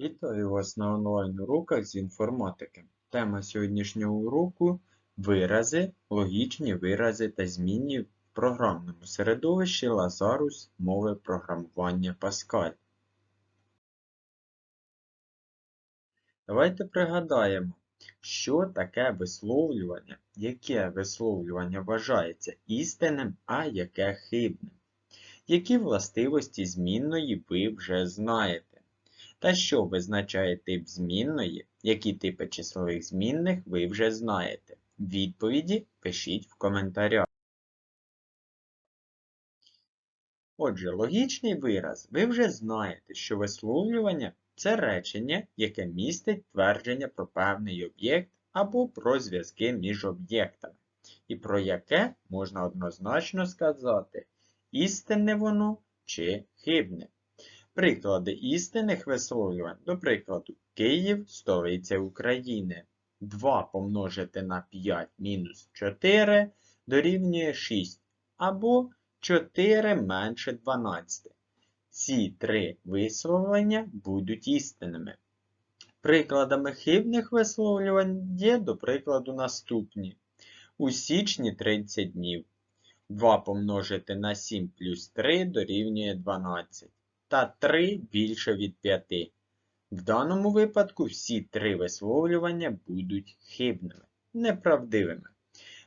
Вітаю вас на онлайн-уроках з інформатики. Тема сьогоднішнього уроку вирази, логічні вирази та змінні в програмному середовищі Lazarus мови програмування Pascal. Давайте пригадаємо, що таке висловлювання, яке висловлювання вважається істинним, а яке хибним. Які властивості змінної ви вже знаєте. Та що визначає тип змінної, які типи числових змінних ви вже знаєте. Відповіді пишіть в коментарях. Отже, логічний вираз. Ви вже знаєте, що висловлювання це речення, яке містить твердження про певний об'єкт або про зв'язки між об'єктами, і про яке можна однозначно сказати, істинне воно чи хибне. Приклади істинних висловлювань, до прикладу, Київ столиця України. 2 помножити на 5 мінус 4 дорівнює 6. Або 4 менше 12. Ці три висловлення будуть істинними. Прикладами хибних висловлювань є, до прикладу, наступні. У січні 30 днів. 2 помножити на 7 плюс 3 дорівнює 12 та 3 більше від 5. В даному випадку всі три висловлювання будуть хибними, неправдивими.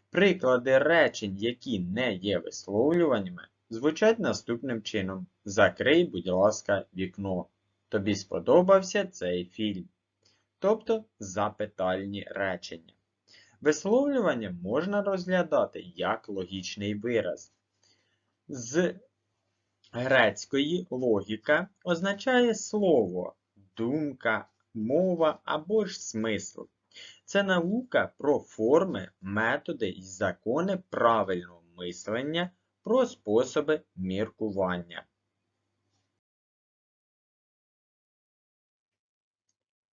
Приклади речень, які не є висловлюваннями, звучать наступним чином: Закрий, будь ласка, вікно. Тобі сподобався цей фільм. Тобто запитальні речення. Висловлювання можна розглядати як логічний вираз. З грецької логіка означає слово, думка, мова або ж смисл. Це наука про форми, методи і закони правильного мислення, про способи міркування.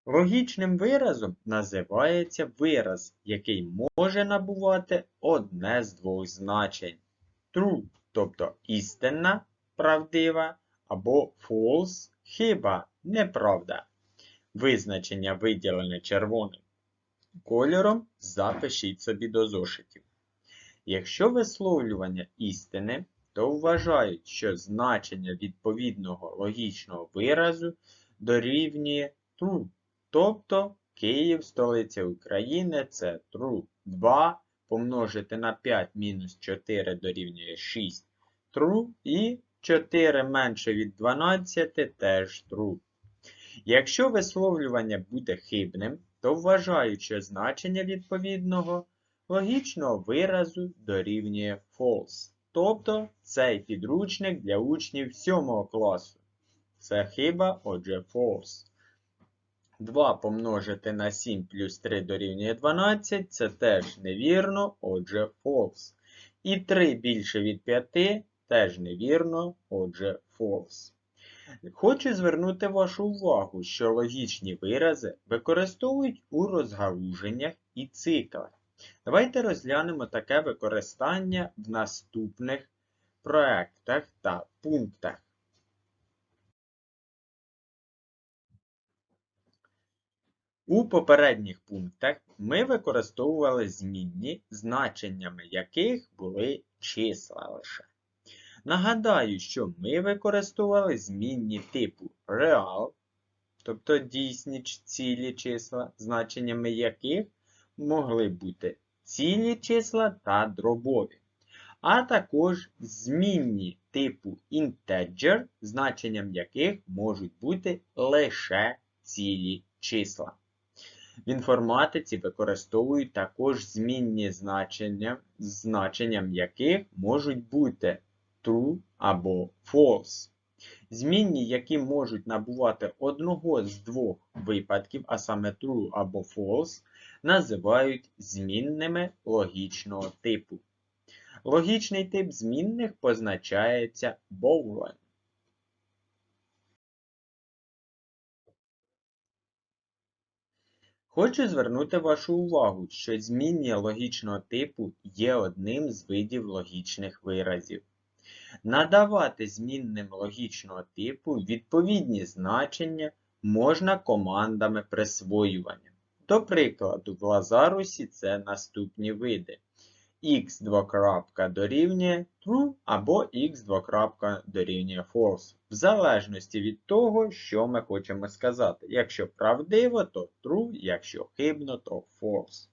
Логічним виразом називається вираз, який може набувати одне з двох значень. True, тобто істинна правдива або false хиба неправда. Визначення виділене червоним кольором запишіть собі до зошитів. Якщо висловлювання істини, то вважають, що значення відповідного логічного виразу дорівнює true. Тобто Київ, столиця України це true. 2 помножити на 5 мінус 4 дорівнює 6 true і 4 менше від 12 теж true. Якщо висловлювання буде хибним, то вважають, що значення відповідного логічного виразу дорівнює false. Тобто цей підручник для учнів 7 класу. Це хиба, отже, false. 2 помножити на 7 плюс 3 дорівнює 12, це теж невірно, отже, false. І 3 більше від 5 Теж невірно, отже, false. Хочу звернути вашу увагу, що логічні вирази використовують у розгалуженнях і циклах. Давайте розглянемо таке використання в наступних проектах та пунктах. У попередніх пунктах ми використовували змінні, значеннями яких були числа лише. Нагадаю, що ми використовували змінні типу real, тобто дійсні цілі числа, значеннями яких могли бути цілі числа та дробові. А також змінні типу integer, значенням яких можуть бути лише цілі числа. В інформатиці використовують також змінні значення, значенням яких можуть бути true або false. Змінні, які можуть набувати одного з двох випадків, а саме true або false, називають змінними логічного типу. Логічний тип змінних позначається boolean. Хочу звернути вашу увагу, що змінні логічного типу є одним з видів логічних виразів. Надавати змінним логічного типу відповідні значення можна командами присвоювання. До прикладу, в Лазарусі це наступні види. x двокрапка дорівнює true або x двокрапка дорівнює false. В залежності від того, що ми хочемо сказати. Якщо правдиво, то true, якщо хибно, то false.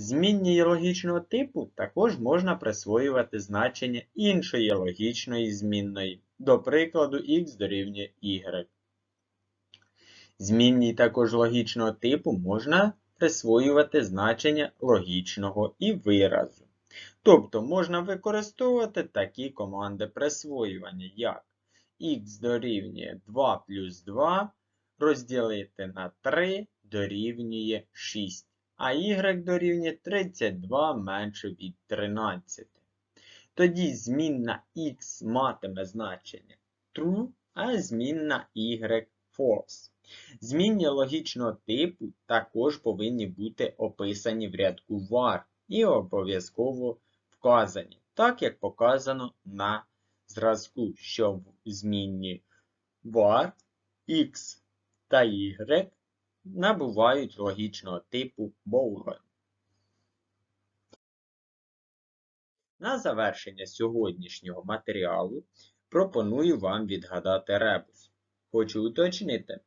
Змінні логічного типу також можна присвоювати значення іншої логічної змінної, до прикладу x дорівнює y. Змінній також логічного типу можна присвоювати значення логічного і виразу. Тобто можна використовувати такі команди присвоювання, як x дорівнює 2 плюс 2 розділити на 3 дорівнює 6 а y дорівнює 32 менше від 13. Тоді змінна x матиме значення true, а змінна y false. Змінні логічного типу також повинні бути описані в рядку var і обов'язково вказані, так як показано на зразку, що в змінні var x та y набувають логічного типу Боула. На завершення сьогоднішнього матеріалу пропоную вам відгадати ребус. Хочу уточнити,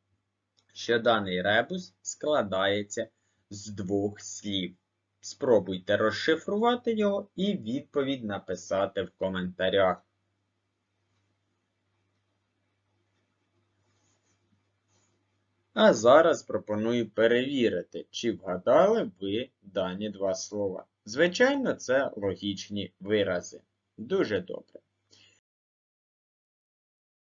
що даний ребус складається з двох слів. Спробуйте розшифрувати його і відповідь написати в коментарях. А зараз пропоную перевірити, чи вгадали ви дані два слова. Звичайно, це логічні вирази. Дуже добре.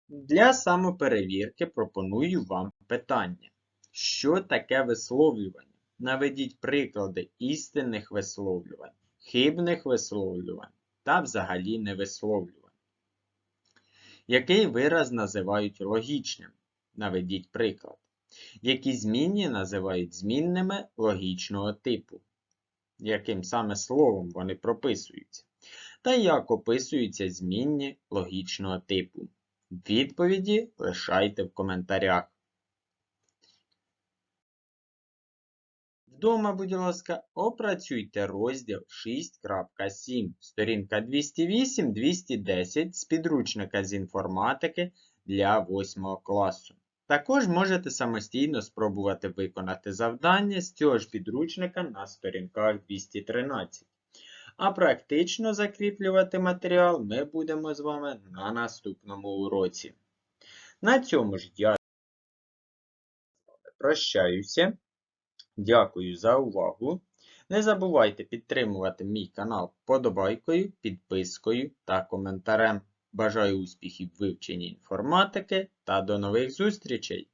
Для самоперевірки пропоную вам питання. Що таке висловлювання? Наведіть приклади істинних висловлювань, хибних висловлювань та взагалі невисловлювань. Який вираз називають логічним? Наведіть приклад які змінні називають змінними логічного типу, яким саме словом вони прописуються, та як описуються змінні логічного типу. Відповіді лишайте в коментарях. Вдома, будь ласка, опрацюйте розділ 6.7, сторінка 208-210 з підручника з інформатики для 8 класу. Також можете самостійно спробувати виконати завдання з цього ж підручника на сторінках 213. А практично закріплювати матеріал ми будемо з вами на наступному уроці. На цьому ж я прощаюся. Дякую за увагу. Не забувайте підтримувати мій канал вподобайкою, підпискою та коментарем. Бажаю успіхів в вивченні інформатики та до нових зустрічей!